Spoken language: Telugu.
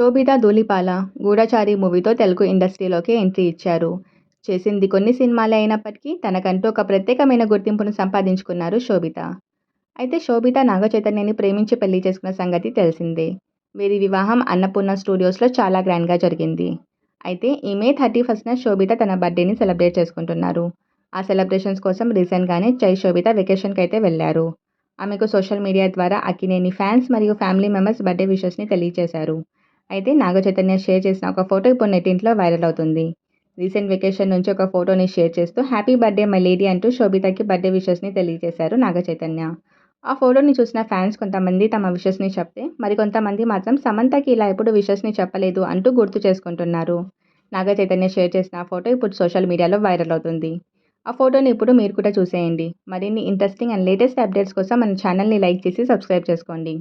శోభిత ధూళిపాల గూఢచారి మూవీతో తెలుగు ఇండస్ట్రీలోకి ఎంట్రీ ఇచ్చారు. చేసింది కొన్ని సినిమాలే అయినప్పటికీ తనకంటూ ఒక ప్రత్యేకమైన గుర్తింపును సంపాదించుకున్నారు శోభిత. అయితే శోభిత నాగచైతన్యని ప్రేమించి పెళ్ళి చేసుకున్న సంగతి తెలిసిందే. వీరి వివాహం అన్నపూర్ణ స్టూడియోస్లో చాలా గ్రాండ్గా జరిగింది. అయితే ఈ మే థర్టీ ఫస్ట్న శోభిత తన బర్త్డేని సెలబ్రేట్ చేసుకుంటున్నారు. ఆ సెలబ్రేషన్స్ కోసం రీసెంట్గానే జై శోభిత వెకేషన్కి అయితే వెళ్ళారు. ఆమెకు సోషల్ మీడియా ద్వారా అక్కినేని ఫ్యాన్స్ మరియు ఫ్యామిలీ మెంబర్స్ బర్త్డే విషెస్ని తెలియజేశారు. అయితే నాగ చైతన్య షేర్ చేసిన ఒక ఫోటో ఇప్పుడు నెట్టింట్లో వైరల్ అవుతుంది. రీసెంట్ వెకేషన్ నుంచి ఒక ఫోటోని షేర్ చేస్తూ హ్యాపీ బర్త్డే మై లేడీ అంటూ శోభితకి బర్త్డే విషెస్ని తెలియజేశారు నాగచైతన్య ఆ ఫోటోని చూసిన ఫ్యాన్స్ కొంతమంది తమ విషెస్ని చెప్తే మరికొంతమంది మాత్రం సమంతకి ఇలా ఎప్పుడు విషెస్ని చెప్పలేదు అంటూ గుర్తు చేసుకుంటున్నారు. నాగచైతన్య షేర్ చేసిన ఆ ఫోటో ఇప్పుడు సోషల్ మీడియాలో వైరల్ అవుతుంది. ఆ ఫోటోని ఇప్పుడు మీరు కూడా చూసేయండి. మరిన్ని ఇంట్రెస్టింగ్ అండ్ లేటెస్ట్ అప్డేట్స్ కోసం మన ఛానల్ని లైక్ చేసి సబ్స్క్రైబ్ చేసుకోండి.